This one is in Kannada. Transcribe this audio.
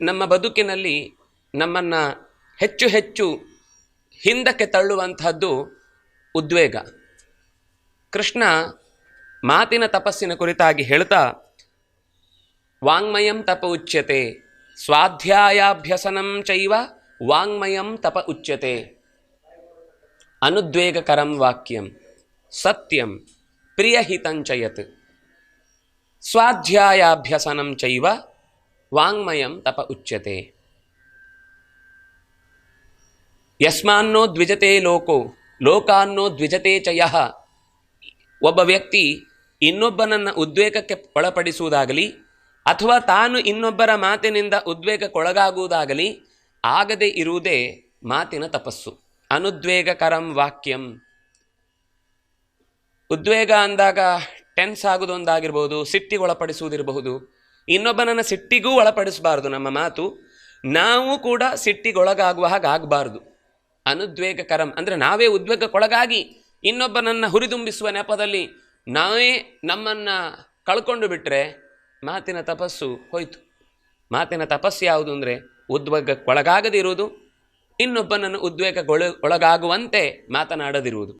ನಮ್ಮ ಬದುಕಿನಲ್ಲಿ ನಮ್ಮನ್ನು ಹೆಚ್ಚು ಹೆಚ್ಚು ಹಿಂದಕ್ಕೆ ತಳ್ಳುವಂತಹದ್ದು ಉದ್ವೇಗ. ಕೃಷ್ಣ ಮಾತಿನ ತಪಸ್ಸಿನ ಕುರಿತಾಗಿ ಹೇಳ್ತಾ, ವಾಂಗ್ಮಯಂ ತಪ ಉಚ್ಯತೆ, ಸ್ವಾಧ್ಯಾಯಾಭ್ಯಸನಂ ಚೈವ ವಾಂಗ್ಮಯಂ ತಪ ಉಚ್ಯತೆ. ಅನುದ್ವೇಗಕರಂ ವಾಕ್ಯಂ, ಸತ್ಯಂ ಪ್ರಿಯಹಿತಂಚಯತ್ ಸ್ವಾಧ್ಯಾಯಾಭ್ಯಸನಂ ಚೈವ ವಾಂಗ್ಮಯಂ ತಪ ಉಚ್ಯತೆ. ಯಸ್ಮಾನ್ನೋ ದ್ವಿಜತೆ ಲೋಕೋ, ಲೋಕಾನ್ನೋ ದ್ವಿಜತೆ ಚ ಯಹ ಒಬ್ಬ ವ್ಯಕ್ತಿ ಇನ್ನೊಬ್ಬನನ್ನು ಉದ್ವೇಗಕ್ಕೆ ಒಳಪಡಿಸುವುದಾಗಲಿ, ಅಥವಾ ತಾನು ಇನ್ನೊಬ್ಬರ ಮಾತಿನಿಂದ ಉದ್ವೇಗಕ್ಕೊಳಗಾಗುವುದಾಗಲಿ, ಆಗದೇ ಇರುವುದೇ ಮಾತಿನ ತಪಸ್ಸು. ಅನುದ್ವೇಗಕರಂ ವಾಕ್ಯಂ. ಉದ್ವೇಗ ಅಂದಾಗ ಟೆನ್ಸ್ ಆಗೋದೊಂದಾಗಿರ್ಬೋದು, ಸಿಟ್ಟಿಗೊಳಪಡಿಸುವುದಿರಬಹುದು. ಇನ್ನೊಬ್ಬನನ್ನು ಸಿಟ್ಟಿಗೂ ಒಳಪಡಿಸಬಾರ್ದು ನಮ್ಮ ಮಾತು. ನಾವು ಕೂಡ ಸಿಟ್ಟಿಗೊಳಗಾಗುವ ಹಾಗೆ ಆಗಬಾರ್ದು. ಅನುದ್ವೇಗಕರಂ ಅಂದರೆ ನಾವೇ ಉದ್ವೇಗಕ್ಕೊಳಗಾಗಿ ಇನ್ನೊಬ್ಬನನ್ನು ಹುರಿದುಂಬಿಸುವ ನೆಪದಲ್ಲಿ ನಾವೇ ನಮ್ಮನ್ನು ಕಳ್ಕೊಂಡು ಬಿಟ್ಟರೆ ಮಾತಿನ ತಪಸ್ಸು ಹೋಯಿತು. ಮಾತಿನ ತಪಸ್ಸು ಯಾವುದು ಅಂದರೆ ಉದ್ವೇಗಕ್ಕೊಳಗಾಗದಿರುವುದು, ಇನ್ನೊಬ್ಬನನ್ನು ಉದ್ವೇಗಗೊಳ, ಒಳಗಾಗುವಂತೆ ಮಾತನಾಡದಿರುವುದು.